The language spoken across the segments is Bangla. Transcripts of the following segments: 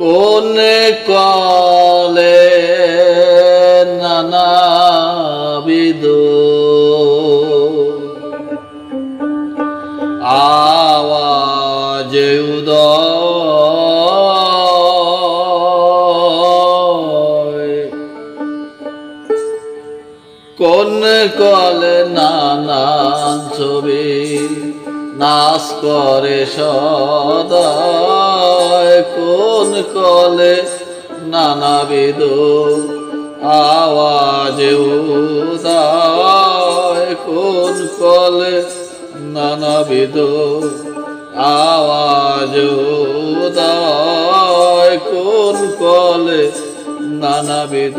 কোন কলে নানাবিদ আওয়াজ উদয়। কোন কলে নানান ছবি নাশ করে সদায়। কোন কলে নানাবিদ আওয়াজ উদায়? কোন কলে নানাবিদ আওয়াজ উদায়? কোন কলে নানাবিদ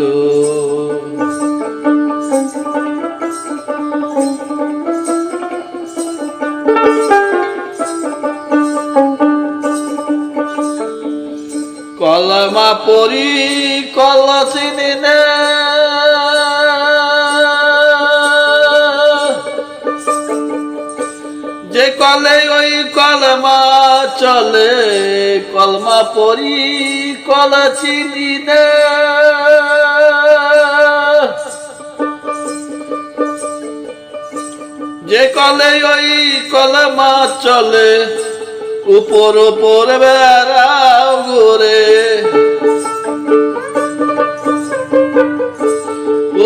পরি কল চিনিনে যে কলে ওই কলমা চলে, কলমা পরি কল চিনিনে যে কলে ওই কলমা চলে, উপর উপর বেড়াও ঘুরে।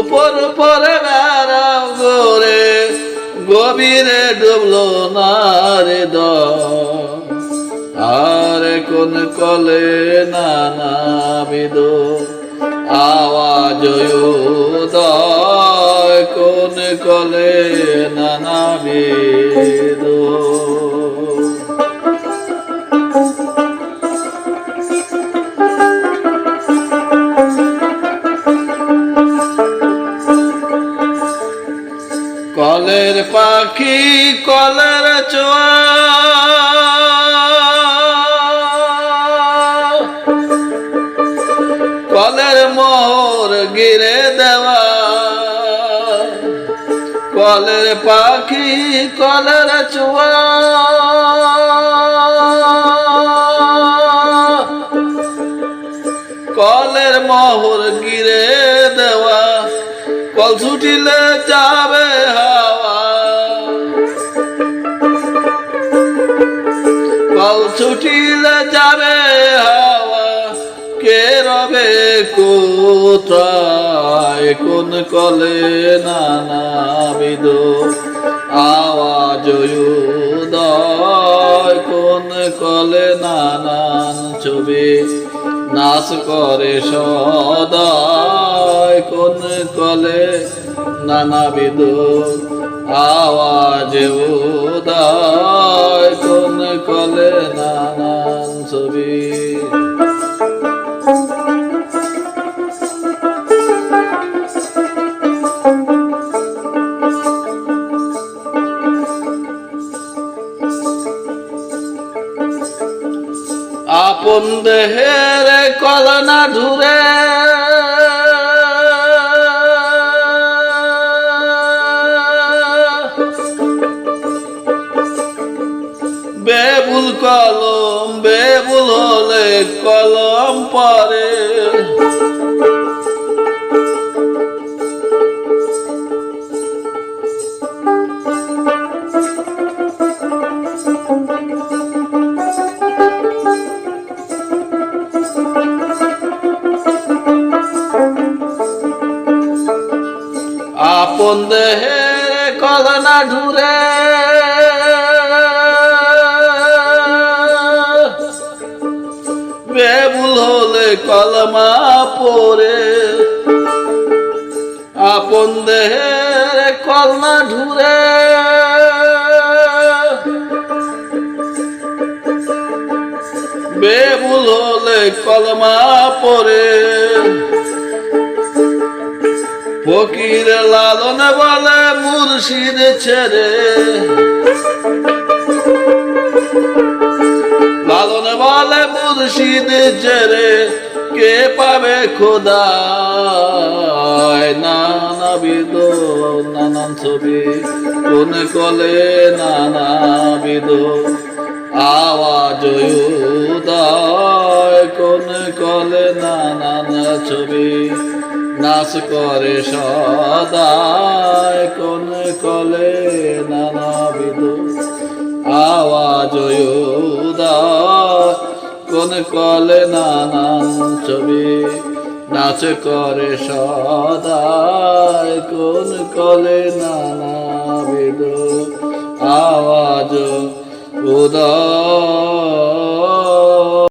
উপর উপর বেড়াও ঘুরে গভীরে ডুবলো না রে আর কোন কলে না নাবিদ আওয়াজ কোন কলে না নাবিদ পাখি কলের চোয়া। কলের মোর গিরে দেওয়া। কলের পাখি কলের চোয়া। কলের মোহর গিরে দেওয়া। কল ছুটিলে যাবে হাওয়া। কোথায়? কোন কলে নানাবিদ আওয়াজ কোন কলে নানান ছবি নাচ করে সদায়? কোন কলে নানাবিদ আওয়াজ উদয়? কোন কলে নানান ছবি আপন দেহের কলনা ধুরে বেবুল কলম বেবুল হলে কলম পরে। কলনা ঢুরে। বেবুল হলে কলমা পরে। আপন দেহের কলনা ঢুরে। বেবুল হলে কলমা পরে। ফকির লালন বলে মুর্শিদ ছেড়ে। লালন বলে মুর্শিদ ছেড়ে, কে পাবে খোদা নানা বিদ, নানান ছবি, কোন কলে নানা বিদ আওয়াজ কোন কলে নানান ছবি। নাচ করে সদায় কোন কলে নানাবিধ আওয়াজ কোন কলে নানান ছবি নাচ করে সদায়। কোন কলে নানাবিধ আওয়াজ উদয়